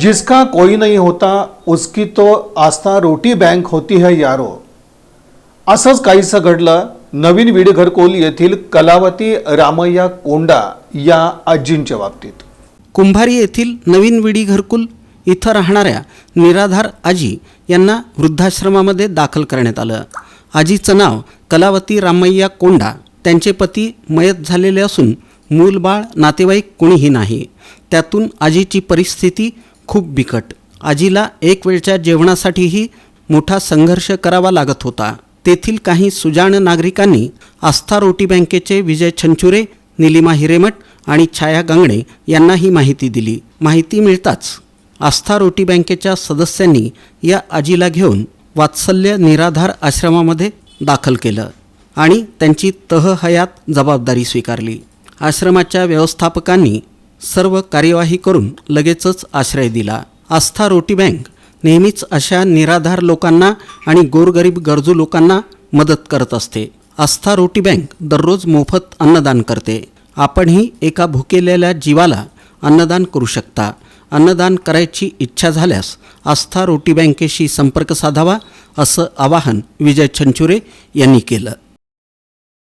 जिसका कोई नहीं होता उसकी तो आस्था रोटी बँक होती है यारो। असंच काहीसं घडलं नवीन विडघरकोल येथील कलावती रामय्या कोंडा या आजींच्या बाबतीत कुंभारी येथील नवीन विडी घरकुल इथं राहणाऱ्या निराधार आजी यांना वृद्धाश्रमामध्ये दाखल करण्यात आलं. आजीचं नाव कलावती रामय्या कोंडा. त्यांचे पती मयत झालेले असून मूलबाळ नातेवाईक कुणीही नाही. त्यातून आजीची परिस्थिती खूप बिकट. आजीला एक वेळच्या जेवणासाठीही मोठा संघर्ष करावा लागत होता. तेथील काही सुजाण नागरिकांनी आस्था रोटी बँकेचे विजय छंचुरे निलिमा हिरेमठ आणि छाया गांगणे यांना ही माहिती दिली. माहिती मिळताच आस्था रोटी बँकेच्या सदस्यांनी या आजीला घेऊन वात्सल्य निराधार आश्रमामध्ये दाखल केलं आणि त्यांची तह हयात जबाबदारी स्वीकारली. आश्रमाच्या व्यवस्थापकांनी सर्व कार्यवाही करून लगेचच आश्रय दिला. आस्था रोटी बँक नेहमीच अशा निराधार लोकांना आणि गोरगरीब गरजू लोकांना मदत करत असते. आस्था रोटी बँक दररोज मोफत अन्नदान करते. आपणही एका भुकेलेल्या जीवाला अन्नदान करू शकता. अन्नदान करायची इच्छा झाल्यास आस्था रोटी बँकेशी संपर्क साधावा असं आवाहन विजय छंचुरे यांनी केलं.